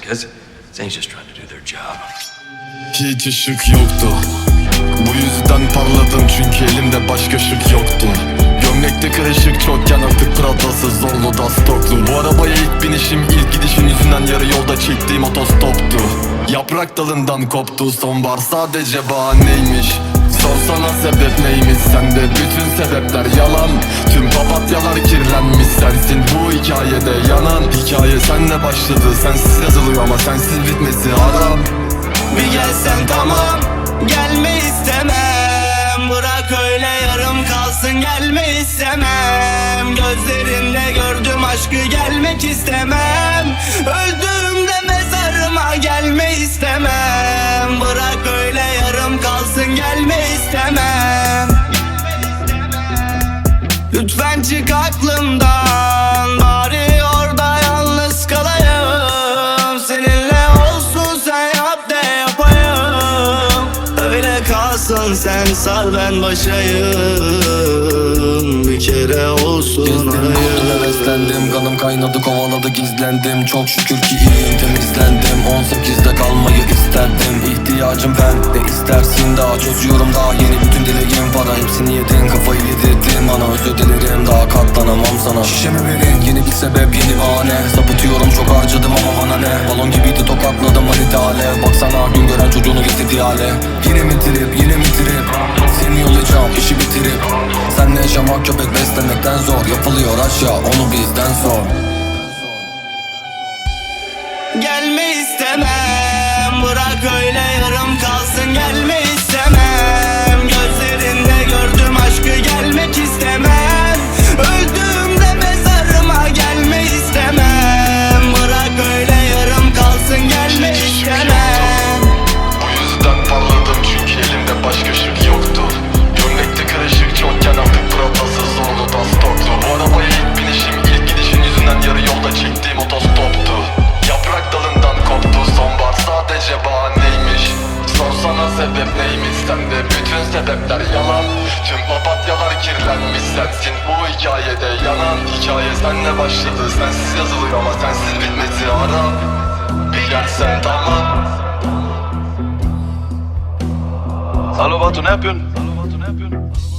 cuz Zane's just trying to do their job. Hiç ışık yoktu. Bu yüzden parladım çünkü elimde başka ışık yoktu. Gömlekte kırışık çokken artık Prata'sı zorlu da stoklu Bu arabaya ilk binişim ilk gidişin yüzünden yarı yolda çektiğim otostoptu. Yaprak dalından koptu sonbahar sadece bahaneymiş. Sorsana sebep neymiş sende bütün sebepler yalan. Tüm papatyalar sensin bu hikayede. Yanan Hikaye senle başladı. Sensiz yazılıyor ama sensiz bitmesi haram Bir gelsen tamam gelme istemem. Bırak öyle yarım kalsın gelme istemem. Gözlerinde gördüm aşkı gelmek istemem. Öldüğümde kalsın sen sar ben başayım Bir kere olsun Gezdim arayım heveslendim. Kanım kaynadı kovaladı gizlendim. Çok şükür ki iyiyim temizlendim. 18'de kalmayı isterdim. İhtiyacım ben de istersin. Daha Çözüyorum daha yeni bütün dileğim. Para Hepsini yedin kafayı yedirdin. Bana Özür dilerim daha katlanamam sana. Şişeme verin yeni bir sebep yeni bahane. Sapıtıyorum çok harcadım ama bana ne? Balon gibiydi tokatladım alev Baksana gün gören çocuğunu getirdiği hale. Yine mi trip yine mi trip? Seni yollayacağım işi bitirip. Senle yaşamak köpek beslemekten zor. Yapılıyor aşağı onu bizden sor. Gelme istemem Bırak öyle sende bütün sebepler yalan Tüm papatyalar kirlenmiş sensin bu hikayede yanan Hikaye senle başladı sensiz yazılıyor ama sensiz bitmesi haram Bir gelsen tamam Alo Batu ne yapıyorsun? Alo Batu ne yapıyorsun?